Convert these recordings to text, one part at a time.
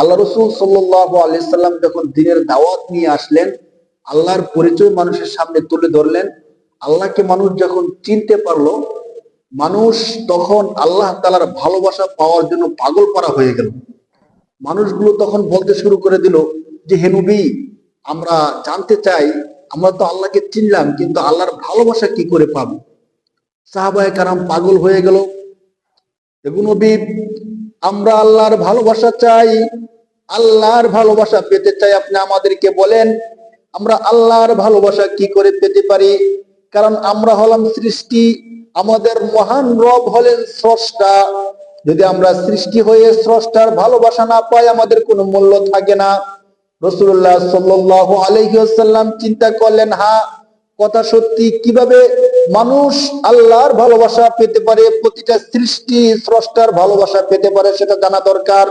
আল্লাহ রসুল সাল্লাহ আলাইসাল্লাম যখন দিনের দাওয়াত নিয়ে আসলেন, আল্লাহর পরিচয় মানুষের সামনে তুলে ধরলেন, আল্লাহকে মানুষ যখন চিনতে পারল, মানুষ তখন আল্লাহ তালার ভালোবাসা পাওয়ার জন্য পাগল পারা হয়ে গেল। মানুষগুলো তখন বলতে শুরু করে দিল যে হেনুবি আমরা জানতে চাই, আমরা তো আল্লাহকে চিনলাম, কিন্তু আল্লাহর ভালোবাসা কি করে পাবো? সাহাবায় কারাম পাগল হয়ে গেল। নবী আমরা আল্লাহর ভালোবাসা চাই, আল্লাহর ভালোবাসা পেতে চাই আপনি আমাদেরকে বলেন, আমরা আল্লাহর ভালোবাসা কি করে পেতে পারি? কারণ আমরা হলাম সৃষ্টি, আমাদের মহান রব হলেন স্রষ্টা। যদি আমরা সৃষ্টি হয়ে স্রষ্টার ভালোবাসা না পাই, আমাদের কোনো মূল্য থাকে না। রসুল্লাহ সাল্লাহ আলহিহাল্লাম চিন্তা করলেন হা কথা সত্যি কীভাবে মানুষ আল্লাহর ভালোবাসা পেতে পারে, প্রতিটা সৃষ্টি স্রষ্টার ভালোবাসা পেতে পারে সেটা জানা দরকার।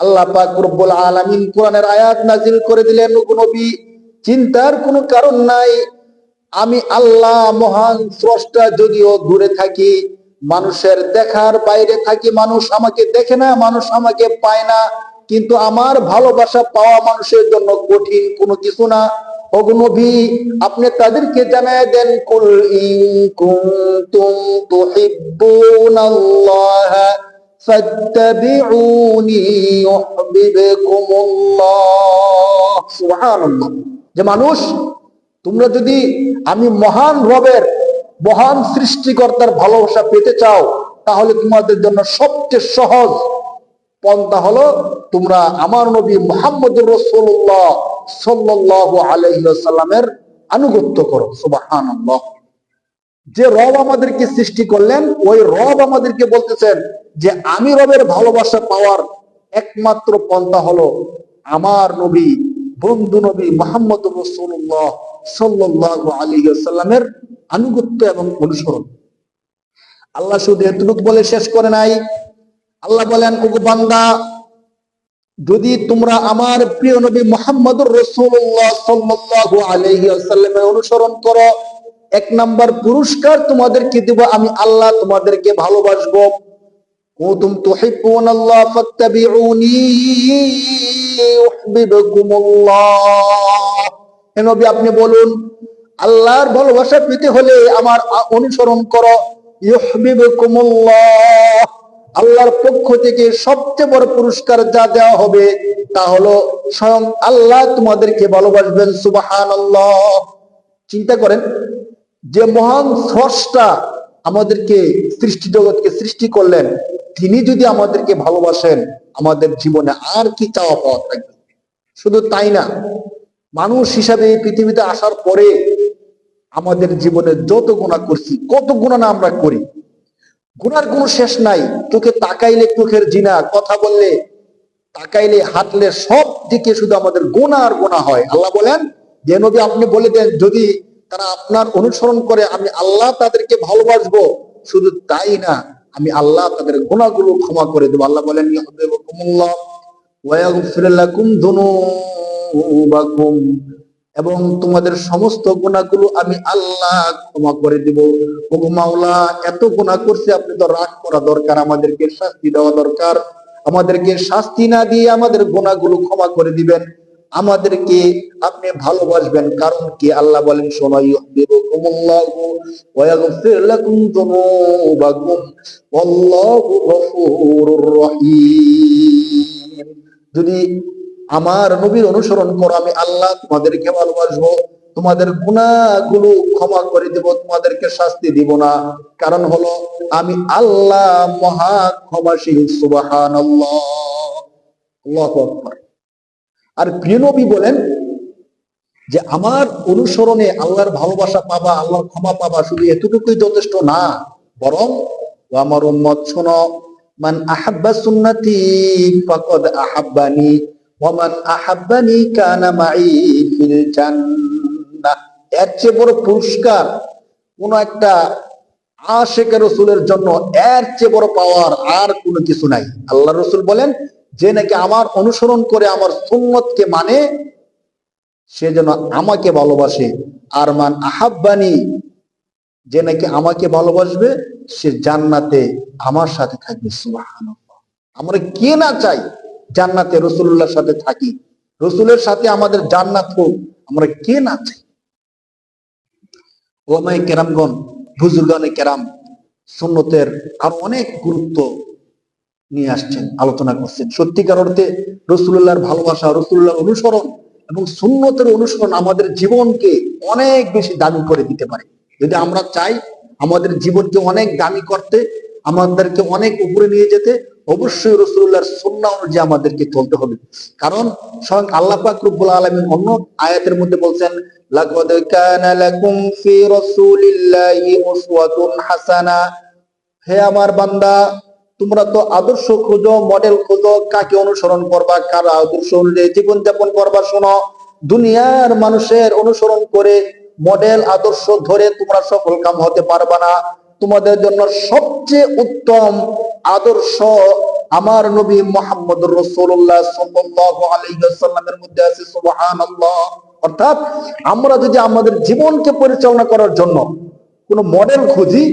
আল্লাহ পাক রব্বুল আলামিন কোরআনের আয়াত নাজিল করে দিলেন নবী, চিন্তার কোনো কারণ নাই। আমি আল্লাহ মহান স্রষ্টা, যদিও দূরে থাকি, মানুষের দেখার বাইরে থাকি, মানুষ আমাকে দেখে না, মানুষ আমাকে পায় না, কিন্তু আমার ভালোবাসা পাওয়া মানুষের জন্য কঠিন কোনো কিছু না। অগ্নবী আপনি তাদেরকে জানায় দেন, কুল ইন কুনতুম তুহিব্বুনাল্লাহ, ফাত্তাবিউনি ইউহিব্বুকুমুল্লাহ। সুবহানাল্লাহ। যে মানুষ, তোমরা যদি আমি মহান রবের, মহান সৃষ্টিকর্তার ভালোবাসা পেতে চাও, তাহলে তোমাদের জন্য সবচেয়ে সহজ পন্থা হলো, তোমরা আমার নবী মোহাম্মদ রসুল্লাহ সাল্লাহ আলহিসাল্লামের আনুগত্য করো সুবাহান যে রব আমাদেরকে সৃষ্টি করলেন, ওই রব আমাদেরকে বলতেছেন যে, আমি রবের ভালোবাসা পাওয়ার একমাত্র পন্থা হলো আমার নবী, বন্ধু নবী মোহাম্মদ রসুল্লাহ সাল্লাহ আলী সাল্লামের আনুগত্য এবং অনুসরণ। আল্লাহ শুধু এতটুকু বলে শেষ করে নাই। আল্লাহ বলেন বান্দা যদি তোমরা আমার প্রিয় নবী মোহাম্মদ রসুল্লাহ সাল্লাহ আলহি আসাল্লামের অনুসরণ করো, এক নাম্বার পুরস্কার তোমাদেরকে দেব, আমি আল্লাহ তোমাদেরকে ভালোবাসবো। আপনি বলুন, আল্লাহর ভালোবাসা পেতে হলে আমার অনুসরণ করো। ইউহিব্বুকুমুল্লাহ। আল্লাহর পক্ষ থেকে সবচেয়ে বড় পুরস্কার যা দেওয়া হবে, তা হলো স্বয়ং আল্লাহ তোমাদেরকে ভালোবাসবেন সুবাহান চিন্তা করেন, যে মহান স্রষ্টা আমাদেরকে সৃষ্টি জগৎকে সৃষ্টি করলেন, তিনি যদি আমাদেরকে ভালোবাসেন, আমাদের জীবনে আর কি চাওয়া পাওয়া থাকবে? শুধু তাই না, মানুষ হিসাবে এই পৃথিবীতে আসার পরে আমাদের জীবনে যত গুণা করছি, কত গুণা না আমরা করি গুনার কোনো শেষ নাই। চোখে তাকাইলে চোখের জিনা, কথা বললে তাকাইলে হাঁটলে সব দিকে শুধু আমাদের গোনা আর গোনা হয়। আল্লাহ বলেন, যে নবী আপনি বলে দেন, যদি তারা আপনার অনুসরণ করে, আমি আল্লাহ তাদেরকে ভালোবাসবো, শুধু তাই না, আমি আল্লাহ তাদের গুণাগুলো ক্ষমা করে দেবো। আল্লাহ বলেন এবং তোমাদের সমস্ত গুণাগুলো আমি আল্লাহ ক্ষমা করে দিব। মাওলা, এত গুণা করছে, আপনি তো রাগ করা দরকার, আমাদেরকে শাস্তি দেওয়া দরকার। আমাদেরকে শাস্তি না দিয়ে আমাদের গুণাগুলো ক্ষমা করে দিবেন। আমাদেরকে আপনি ভালোবাসবেন, কারণ কি? আল্লাহ বলেন যদি আমার নবীর অনুসরণ করো, আমি আল্লাহ তোমাদেরকে ভালোবাসবো, তোমাদের গুণাগুলো ক্ষমা করে দেব, তোমাদেরকে শাস্তি দিব না। কারণ হলো, আমি আল্লাহ মহা ক্ষমাশীল সুবাহান আর প্রিয় নবী বলেন যে, আমার অনুসরণে আল্লাহর ভালোবাসা পাবা, আল্লাহর ক্ষমা পাবা শুধু এতটুকুই যথেষ্ট না। বরং আমার উম্মত শোনো, মান আহাব্বা সুন্নতি, ফাকাদ আহাব্বানি। ওয়ামান আহাব্বানি কানা মাই ফিল জান্নাহ। এর চেয়ে বড় পুরস্কার কোন একটা আশেখ রসুলের জন্য এর চেয়ে বড় পাওয়ার আর কোনো কিছু নাই। আল্লাহ রসুল বলেন, যে নাকি আমার অনুসরণ করে আমার সুন্নতকে মানে সে যেন আমাকে ভালোবাসে। আর মান আহাব্বানি, যে নাকি আমাকে ভালোবাসবে, সে জান্নাতে আমার সাথে থাকবে। সুবাহ আমরা কে না চাই জান্নাতে রসুল্লাহর সাথে থাকি। রসুলের সাথে আমাদের জান্নাত হোক, আমরা কে না চাই? কেরামগণ, বুজুর্গানে কেরাম, সুন্নতের আর অনেক গুরুত্ব নিয়ে আসছেন, আলোচনা করছেন। সত্যিকার অর্থে রসুল্লাহর ভালোবাসা, রসুল্লাহর অনুসরণ এবং সুন্নতের অনুসরণ আমাদের জীবনকে অনেক বেশি দামি করে দিতে পারে। যদি আমরা চাই আমাদের জীবনকে অনেক দামি করতে, আমাদেরকে অনেক উপরে নিয়ে যেতে অবশ্যই রসুল্লাহর সুন্না অনুযায়ী আমাদেরকে চলতে হবে। কারণ স্বয়ং আল্লাহ পাক রব্বুল অন্য আয়াতের মধ্যে বলছেন, লাকাদ কানা ফি রাসূলিল্লাহি উসওয়াতুন হাসানা। হে আমার বান্দা, তোমরা তো আদর্শ খোঁজো, মডেল খোঁজো, কাকে অনুসরণ করবা, কার আদর্শ অনুযায়ী জীবন যাপন করবা শোনো। দুনিয়ার মানুষের অনুসরণ করে মডেল আদর্শ ধরে তোমরা সফল কাম হতে পারবা না। তোমাদের জন্য সবচেয়ে উত্তম আদর্শ আমার নবী মোহাম্মদ রসুল্লাহ ওয়াসাল্লামের মধ্যে আছে অর্থাৎ আমরা যদি আমাদের জীবনকে পরিচালনা করার জন্য কোনো মডেল খুঁজি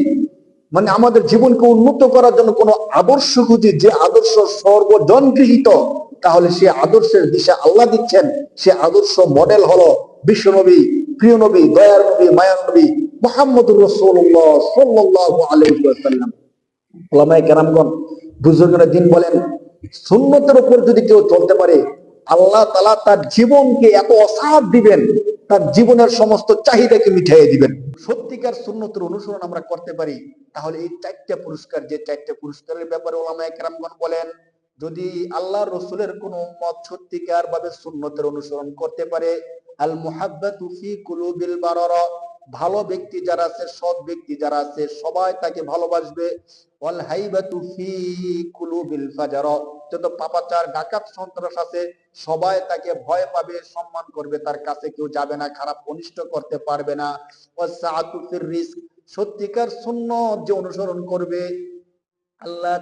মানে আমাদের জীবনকে উন্নত করার জন্য কোনো আদর্শ খুঁজি, যে আদর্শ সর্বজন গৃহীত তাহলে সে আদর্শের দিশা আল্লাহ দিচ্ছেন। সে আদর্শ মডেল হলো বিশ্বনবী প্রিয় নবী দয়ার নবী মায়ার নবী মোহাম্মদুর রসুল্লাহ সাল্লাহ আলহাম ওলামায়ে কেরামগণ, বুজুর্গরা দিন বলেন, সুন্নতের উপর যদি কেউ চলতে পারে, আল্লাহ তালা তার জীবনকে এত অসাধ দিবেন, তার জীবনের সমস্ত চাহিদাকে মিটাইয়ে দিবেন। সত্যিকার সুন্নতের অনুসরণ আমরা করতে পারি, তাহলে এই চারটা পুরস্কার, যে চারটা পুরস্কারের ব্যাপারে ওলামায়ে কেরামগণ বলেন, যদি আল্লাহ রসুলের কোন মত সত্যিকার ভাবে সুন্নতের অনুসরণ করতে পারে আল মুহাব্বাতু ভালো ব্যক্তি যারা আছে, সৎ ব্যক্তি যারা আছে, সবাই তাকে ভালোবাসবে। সবাই তাকে ভয় পাবে, সম্মান করবে। তার কাছে কেউ যাবে না, খারাপ অনিষ্ট করতে পারবে না। রিস্ক। সত্যিকার সুন্নত যে অনুসরণ করবে, আল্লাহ